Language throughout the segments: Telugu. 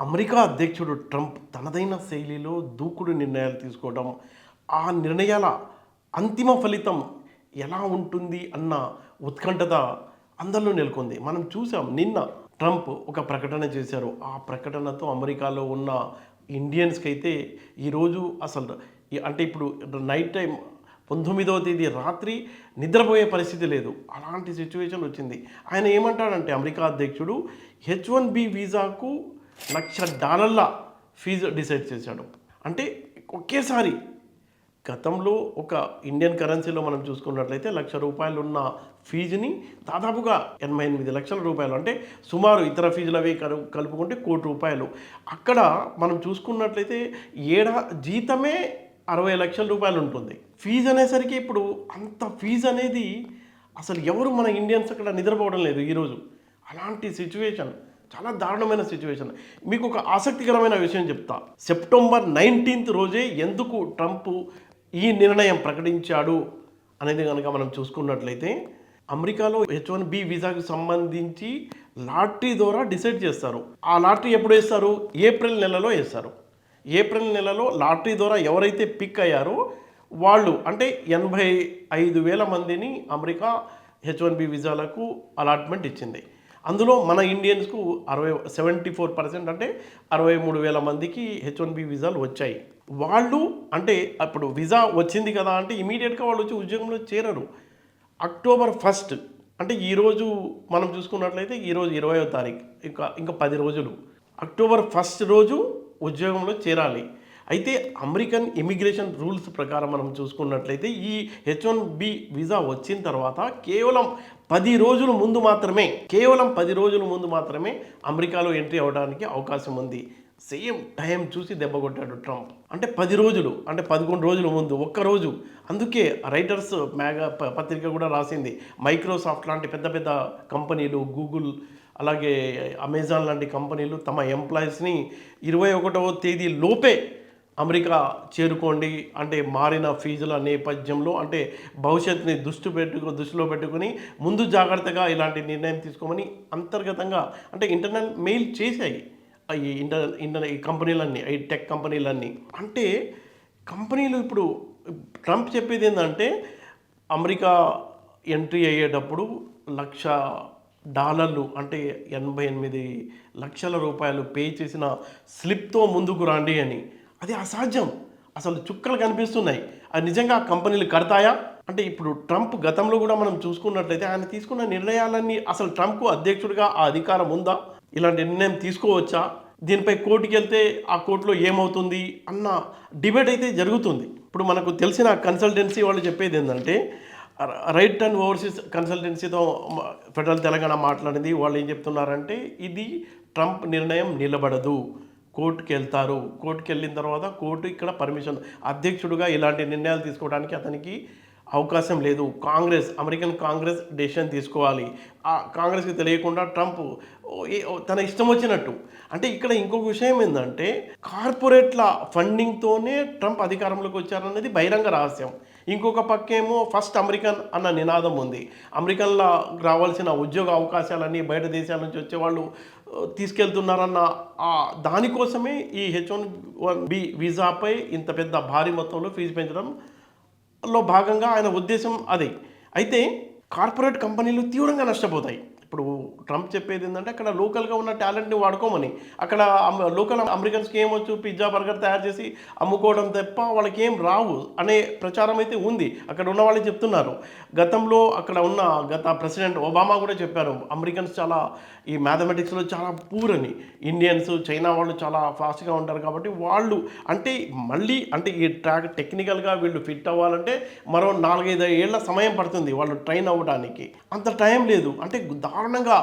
అమెరికా అధ్యక్షుడు ట్రంప్ తనదైన శైలిలో దూకుడు నిర్ణయాలు తీసుకోవడం ఆ నిర్ణయాల అంతిమ ఫలితం ఎలా ఉంటుంది అన్న ఉత్కంఠత అందరిలో నెలకొంది. మనం చూసాం నిన్న ట్రంప్ ఒక ప్రకటన చేశారు. ఆ ప్రకటనతో అమెరికాలో ఉన్న ఇండియన్స్కి అయితే ఈరోజు అసలు ఈ- అంటే ఇప్పుడు నైట్ టైం పంతొమ్మిదవ తేదీ రాత్రి నిద్రపోయే పరిస్థితి లేదు. అలాంటి సిచ్యువేషన్ వచ్చింది. ఆయన ఏమంటాడంటే అమెరికా అధ్యక్షుడు హెచ్ వన్ బి వీసాకు లక్ష డాలర్ల ఫీజు డిసైడ్ చేశాడు. అంటే ఒకేసారి గతంలో ఒక ఇండియన్ కరెన్సీలో మనం చూసుకున్నట్లయితే లక్ష రూపాయలు ఉన్న ఫీజుని దాదాపుగా ఎనభై ఎనిమిది లక్షల రూపాయలు అంటే సుమారు ఇతర ఫీజులవి కలుపుకుంటే కోటి రూపాయలు. అక్కడ మనం చూసుకున్నట్లయితే ఏడా జీతమే అరవై లక్షల రూపాయలు ఉంటుంది. ఫీజు అనేసరికి ఇప్పుడు అంత ఫీజు అనేది అసలు ఎవరు మన ఇండియన్స్ అక్కడ నిద్రపోవడం లేదు ఈరోజు. అలాంటి సిచ్యువేషన్. చాలా దారుణమైన సిచ్యువేషన్ మీకు ఒక ఆసక్తికరమైన విషయం చెప్తా. సెప్టెంబర్ నైన్టీన్త్ రోజే ఎందుకు ట్రంప్ ఈ నిర్ణయం ప్రకటించాడు అనేది కనుక మనం చూసుకున్నట్లయితే అమెరికాలో హెచ్ వన్ బి వీసాకు సంబంధించి లాటరీ ద్వారా డిసైడ్ చేస్తారు. ఆ లాటరీ ఎప్పుడు వేస్తారు? ఏప్రిల్ నెలలో వేస్తారు. ఏప్రిల్ నెలలో లాటరీ ద్వారా ఎవరైతే పిక్ అయ్యారో వాళ్ళు అంటే ఎనభై ఐదు వేల మందిని అమెరికా హెచ్ వన్ బి వీసాలకు అలాట్మెంట్ ఇచ్చింది. అందులో మన ఇండియన్స్కు అరవై సెవెంటీ ఫోర్ పర్సెంట్ అంటే అరవై మూడు వేల మందికి హెచ్ వన్ బి వీసాలు వచ్చాయి. వాళ్ళు అంటే అప్పుడు వీసా వచ్చింది కదా అంటే ఇమీడియట్గా వాళ్ళు వచ్చి ఉద్యోగంలో చేరరు. అక్టోబర్ ఫస్ట్ అంటే ఈరోజు మనం చూసుకున్నట్లయితే ఈరోజు ఇరవయో తారీఖు. ఇంకా ఇంకా పది రోజులు. అక్టోబర్ ఫస్ట్ రోజు ఉద్యోగంలో చేరాలి. అయితే అమెరికన్ ఇమిగ్రేషన్ రూల్స్ ప్రకారం మనం చూసుకున్నట్లయితే ఈ హెచ్ వన్ బి వీసా వచ్చిన తర్వాత కేవలం పది రోజుల ముందు మాత్రమే కేవలం పది రోజుల ముందు మాత్రమే అమెరికాలో ఎంట్రీ అవ్వడానికి అవకాశం ఉంది. సేమ్ టైం చూసి దెబ్బ కొట్టాడు ట్రంప్. అంటే పది రోజులు అంటే పదకొండు రోజుల ముందు ఒక్క రోజు. అందుకే రైటర్స్ మ్యాగా ప- పత్రిక కూడా రాసింది. మైక్రోసాఫ్ట్ లాంటి పెద్ద పెద్ద కంపెనీలు గూగుల్ అలాగే అమెజాన్ లాంటి కంపెనీలు తమ ఎంప్లాయీస్ని ఇరవై ఒకటవ తేదీ లోపే అమెరికా చేరుకోండి అంటే మారిన ఫీజుల నేపథ్యంలో అంటే భవిష్యత్తుని దృష్టి పెట్టుకు దృష్టిలో పెట్టుకుని ముందు జాగ్రత్తగా ఇలాంటి నిర్ణయం తీసుకోమని అంతర్గతంగా అంటే ఇంటర్నల్ మెయిల్ చేశాయి. ఈ ఇంటర్ ఇంటర్ ఈ కంపెనీలన్నీ ఈ టెక్ కంపెనీలన్నీ. అంటే కంపెనీలు ఇప్పుడు ట్రంప్ చెప్పేది ఏంటంటే అమెరికా ఎంట్రీ అయ్యేటప్పుడు లక్ష డాలర్లు అంటే ఎనభై ఎనిమిది లక్షల రూపాయలు పే చేసిన స్లిప్తో ముందుకు రండి అని అది అసాధ్యం. అసలు చుక్కలు కనిపిస్తున్నాయి. అది నిజంగా ఆ కంపెనీలు కడతాయా? అంటే ఇప్పుడు ట్రంప్ గతంలో కూడా మనం చూసుకున్నట్లయితే ఆయన తీసుకున్న నిర్ణయాలన్నీ అసలు ట్రంప్కు అధ్యక్షుడిగా ఆ అధికారం ఉందా? ఇలాంటి నిర్ణయం తీసుకోవచ్చా? దీనిపై కోర్టుకి వెళ్తే ఆ కోర్టులో ఏమవుతుంది? అన్న డిబేట్ అయితే జరుగుతుంది. ఇప్పుడు మనకు తెలిసిన కన్సల్టెన్సీ వాళ్ళు చెప్పేది ఏంటంటే రైట్ అండ్ ఓవర్సీస్ కన్సల్టెన్సీతో ఫెడరల్ తెలంగాణ మాట్లాడింది. వాళ్ళు ఏం చెప్తున్నారంటే ఇది ట్రంప్ నిర్ణయం నిలబడదు. కోర్టుకి వెళ్తారు కోర్టుకి వెళ్ళిన తర్వాత కోర్టు ఇక్కడ పర్మిషన్ అధ్యక్షుడుగా ఇలాంటి నిర్ణయాలు తీసుకోవడానికి అతనికి అవకాశం లేదు. కాంగ్రెస్ అమెరికన్ కాంగ్రెస్ డెసిషన్ తీసుకోవాలి. ఆ కాంగ్రెస్కి తెలియకుండా ట్రంప్ తన ఇష్టం వచ్చినట్టు. అంటే ఇక్కడ ఇంకొక విషయం ఏంటంటే కార్పొరేట్ల ఫండింగ్తోనే ట్రంప్ అధికారంలోకి వచ్చారనేది బహిరంగ రహస్యం. ఇంకొక పక్కేమో ఫస్ట్ అమెరికన్ అన్న నినాదం ఉంది. అమెరికన్ల రావాల్సిన ఉద్యోగ అవకాశాలన్నీ బయట దేశాల నుంచి వచ్చేవాళ్ళు తీసుకెళ్తున్నారన్న దానికోసమే ఈ హెచ్ వన్ వన్ బి వీసాపై ఇంత పెద్ద భారీ మొత్తంలో ఫీజు పెంచడంలో భాగంగా ఆయన ఉద్దేశం అదే. అయితే కార్పొరేట్ కంపెనీలు తీవ్రంగా నష్టపోతాయి. ఇప్పుడు ట్రంప్ చెప్పేది ఏంటంటే అక్కడ లోకల్గా ఉన్న టాలెంట్ని వాడుకోమని. అక్కడ లోకల్ అమెరికన్స్కి ఏమొచ్చు పిజ్జా బర్గర్ తయారు చేసి అమ్ముకోవడం తప్ప వాళ్ళకి ఏం రావు అనే ప్రచారం అయితే ఉంది. అక్కడ ఉన్న వాళ్ళు చెప్తున్నారు. గతంలో అక్కడ ఉన్న గత ప్రెసిడెంట్ ఒబామా కూడా చెప్పారు అమెరికన్స్ చాలా ఈ మ్యాథమెటిక్స్లో చాలా పూర్ అని. ఇండియన్స్ చైనా వాళ్ళు చాలా ఫాస్ట్గా ఉంటారు కాబట్టి వాళ్ళు అంటే మళ్ళీ అంటే ఈ ట్రాక్ టెక్నికల్గా వీళ్ళు ఫిట్ అవ్వాలంటే మరో నాలుగైదు ఏళ్ళ సమయం పడుతుంది వాళ్ళు ట్రైన్ అవ్వడానికి. అంత టైం లేదు. అంటే దారుణంగా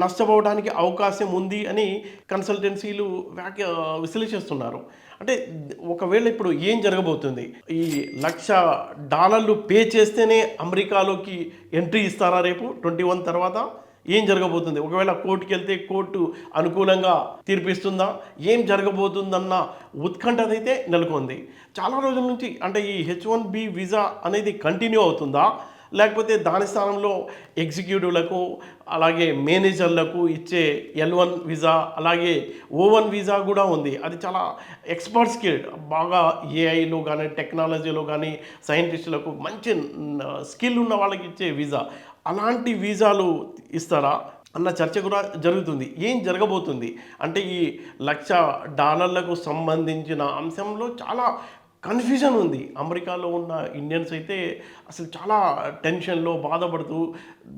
నష్టపోవడానికి అవకాశం ఉంది అని కన్సల్టెన్సీలు వ్యాఖ్య విశ్లేషిస్తున్నారు. అంటే ఒకవేళ ఇప్పుడు ఏం జరగబోతుంది? ఈ లక్ష డాలర్లు పే చేస్తేనే అమెరికాలోకి ఎంట్రీ ఇస్తారా రేపు? ట్వంటీ వన్ తర్వాత ఏం జరగబోతుంది? ఒకవేళ కోర్టుకి వెళ్తే కోర్టు అనుకూలంగా తీర్పిస్తుందా? ఏం జరగబోతుందన్న ఉత్కంఠ అయితే నెలకొంది. చాలా రోజుల నుంచి అంటే ఈ హెచ్ వన్ బి వీసా అనేది కంటిన్యూ అవుతుందా? లేకపోతే దాని స్థానంలో ఎగ్జిక్యూటివ్లకు అలాగే మేనేజర్లకు ఇచ్చే ఎల్ వన్ వీసా అలాగే ఓ వన్ వీసా కూడా ఉంది. అది చాలా ఎక్స్పర్ట్ స్కిల్డ్ బాగా ఏఐలో కానీ టెక్నాలజీలో కానీ సైంటిస్టులకు మంచి స్కిల్ ఉన్న వాళ్ళకి ఇచ్చే వీసా అలాంటి వీసాలు ఇస్తారా అన్న చర్చ కూడా జరుగుతుంది. ఏం జరగబోతుంది? అంటే ఈ లక్ష డాలర్లకు సంబంధించిన అంశంలో చాలా కన్ఫ్యూజన్ ఉంది. అమెరికాలో ఉన్న ఇండియన్స్ అయితే అసలు చాలా టెన్షన్లో బాధపడుతూ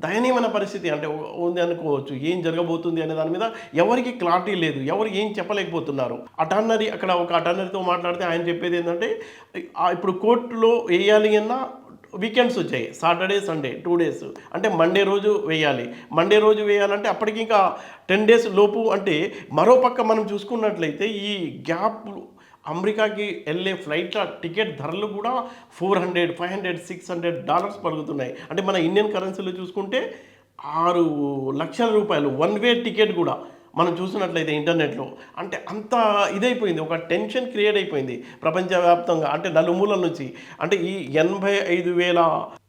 దయనీయమైన పరిస్థితి అంటే ఉంది అనుకోవచ్చు. ఏం జరగబోతుంది అనే దాని మీద ఎవరికి క్లారిటీ లేదు. ఎవరు ఏం చెప్పలేకపోతున్నారు. అటర్నరీ అక్కడ ఒక అటర్నరీతో మాట్లాడితే ఆయన చెప్పేది ఏంటంటే ఇప్పుడు కోర్టులో వేయాలి అన్నా వీకెండ్స్ వచ్చాయి. Saturday Sunday two days. అంటే మండే రోజు వేయాలి. మండే రోజు వేయాలంటే అప్పటికి ఇంకా టెన్ డేస్ లోపు అంటే మరో పక్క మనం చూసుకున్నట్లయితే ఈ గ్యాప్ అమెరికాకి వెళ్ళే ఫ్లైట్ల టికెట్ ధరలు కూడా four hundred five hundred six hundred dollars పలుకుతున్నాయి. అంటే మన ఇండియన్ కరెన్సీలో చూసుకుంటే ఆరు లక్షల రూపాయలు వన్ వే టికెట్ కూడా. మనం చూసినట్లయితే ఇంటర్నెట్లో అంటే అంత ఇదైపోయింది ఒక టెన్షన్ క్రియేట్ అయిపోయింది ప్రపంచవ్యాప్తంగా. అంటే నలుమూలల నుంచి అంటే ఈ ఎనభై ఐదు వేల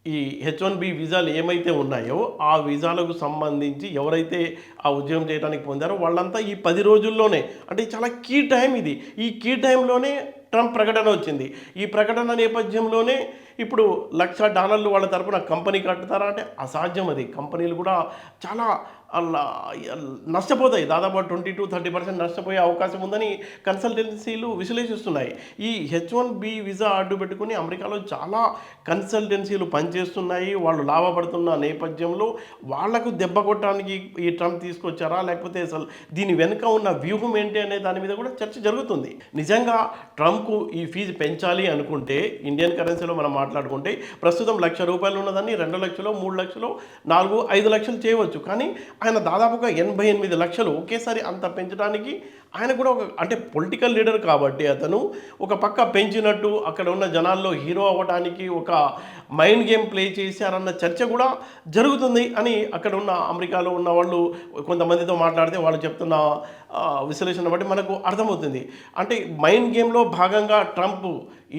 ఈ హెచ్ వన్ బి వీజాలు ఏమైతే ఉన్నాయో ఆ వీజాలకు సంబంధించి ఎవరైతే ఆ ఉద్యోగం చేయడానికి పొందారో వాళ్ళంతా ఈ పది రోజుల్లోనే అంటే చాలా కీ టైం ఇది. ఈ కీ టైంలోనే ట్రంప్ ప్రకటన వచ్చింది. ఈ ప్రకటన నేపథ్యంలోనే ఇప్పుడు లక్ష డాలర్లు వాళ్ళ తరపున కంపెనీ కట్టుతారా అంటే అసాధ్యం అది. కంపెనీలు కూడా చాలా నష్టపోతాయి. దాదాపు ట్వంటీ టు థర్టీ పర్సెంట్ నష్టపోయే అవకాశం ఉందని కన్సల్టెన్సీలు విశ్లేషిస్తున్నాయి. ఈ హెచ్ వన్ బి వీసా అడ్డు పెట్టుకుని అమెరికాలో చాలా కన్సల్టెన్సీలు పనిచేస్తున్నాయి. వాళ్ళు లాభపడుతున్న నేపథ్యంలో వాళ్ళకు దెబ్బ కొట్టడానికి ఈ ట్రంప్ తీసుకొచ్చారా? లేకపోతే అసలు దీని వెనుక ఉన్న వ్యూహం ఏంటి అనే దాని మీద కూడా చర్చ జరుగుతుంది. నిజంగా ట్రంప్కు ఈ ఫీజు పెంచాలి అనుకుంటే ఇండియన్ కరెన్సీలో మనం మాట్లాడుకుంటే ప్రస్తుతం లక్ష రూపాయలు ఉన్నదాన్ని రెండు లక్షలు మూడు లక్షలు నాలుగు ఐదు లక్షలు చేయవచ్చు. కానీ ఆయన దాదాపుగా ఎనభై ఎనిమిది లక్షలు ఒకేసారి అంత పెంచడానికి ఆయన కూడా ఒక అంటే పొలిటికల్ లీడర్ కాబట్టి అతను ఒక పక్క పెంచినట్టు అక్కడ ఉన్న జనాల్లో హీరో అవ్వడానికి ఒక మైండ్ గేమ్ ప్లే చేశారన్న చర్చ కూడా జరుగుతుంది అని అక్కడ ఉన్న అమెరికాలో ఉన్న వాళ్ళు కొంతమందితో మాట్లాడితే వాళ్ళు చెప్తున్న విశ్లేషణ బట్టి మనకు అర్థమవుతుంది. అంటే మైండ్ గేమ్లో భాగంగా ట్రంప్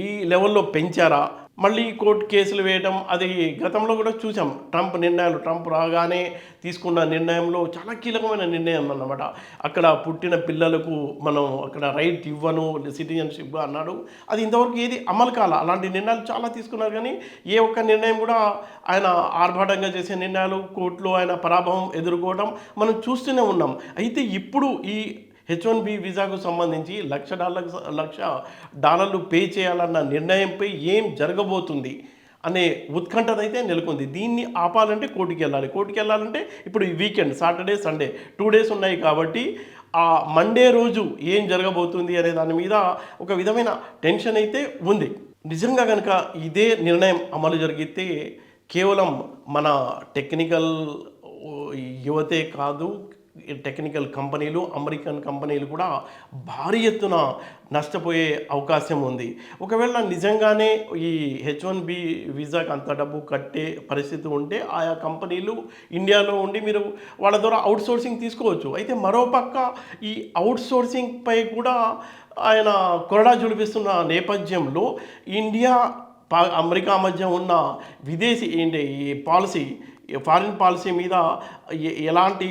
ఈ లెవెల్లో పెంచారా? మళ్ళీ కోర్టు కేసులు వేయడం అది గతంలో కూడా చూసాం. ట్రంప్ నిర్ణయాలు ట్రంప్ రాగానే తీసుకున్న నిర్ణయంలో చాలా కీలకమైన నిర్ణయం అన్నమాట. అక్కడ పుట్టిన పిల్లలకు మనం అక్కడ రైట్ ఇవ్వను సిటిజన్షిప్ అన్నాడు. అది ఇంతవరకు ఏది అమలు కాల. అలాంటి నిర్ణయాలు చాలా తీసుకున్నారు. కానీ ఏ ఒక్క నిర్ణయం కూడా ఆయన ఆర్భాటంగా చేసే నిర్ణయాలు కోర్టులో ఆయన పరాభవం ఎదుర్కోవడం మనం చూస్తూనే ఉన్నాం. అయితే ఇప్పుడు ఈ హెచ్ వన్ బి వీసాకు సంబంధించి లక్ష డాలర్ లక్ష డాలర్లు పే చేయాలన్న నిర్ణయంపై ఏం జరగబోతుంది అనే ఉత్కంఠనైతే నెలకొంది. దీన్ని ఆపాలంటే కోర్టుకి వెళ్ళాలి. కోర్టుకి వెళ్ళాలంటే ఇప్పుడు ఈ weekend Saturday Sunday two days ఉన్నాయి కాబట్టి ఆ మండే రోజు ఏం జరగబోతుంది అనే దాని మీద ఒక విధమైన టెన్షన్ అయితే ఉంది. నిజంగా కనుక ఇదే నిర్ణయం అమలు జరిగితే కేవలం మన టెక్నికల్ యువతే కాదు టెక్నికల్ కంపెనీలు అమెరికన్ కంపెనీలు కూడా భారీ ఎత్తున నష్టపోయే అవకాశం ఉంది. ఒకవేళ నిజంగానే ఈ హెచ్ వన్ బి వీసాకి అంత డబ్బు కట్టే పరిస్థితి ఉంటే ఆయా కంపెనీలు ఇండియాలో ఉండి మీరు వాళ్ళ ద్వారా అవుట్ సోర్సింగ్ తీసుకోవచ్చు. అయితే మరోపక్క ఈ అవుట్సోర్సింగ్ పై కూడా ఆయన కొరడా జుడిపిస్తున్న నేపథ్యంలో ఇండియా అమెరికా మధ్య ఉన్న విదేశీ ఏంటి ఈ పాలసీ ఫారిన్ పాలసీ మీద ఎలాంటి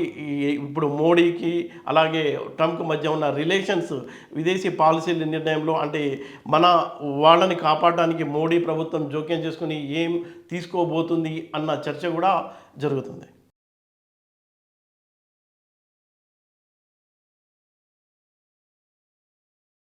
ఇప్పుడు మోడీకి అలాగే ట్రంప్ మధ్య ఉన్న రిలేషన్స్ విదేశీ పాలసీల నిర్ణయంలో అంటే మన వాళ్ళని కాపాడడానికి మోడీ ప్రభుత్వం జోక్యం చేసుకుని ఏం తీసుకోబోతుంది అన్న చర్చ కూడా జరుగుతుంది.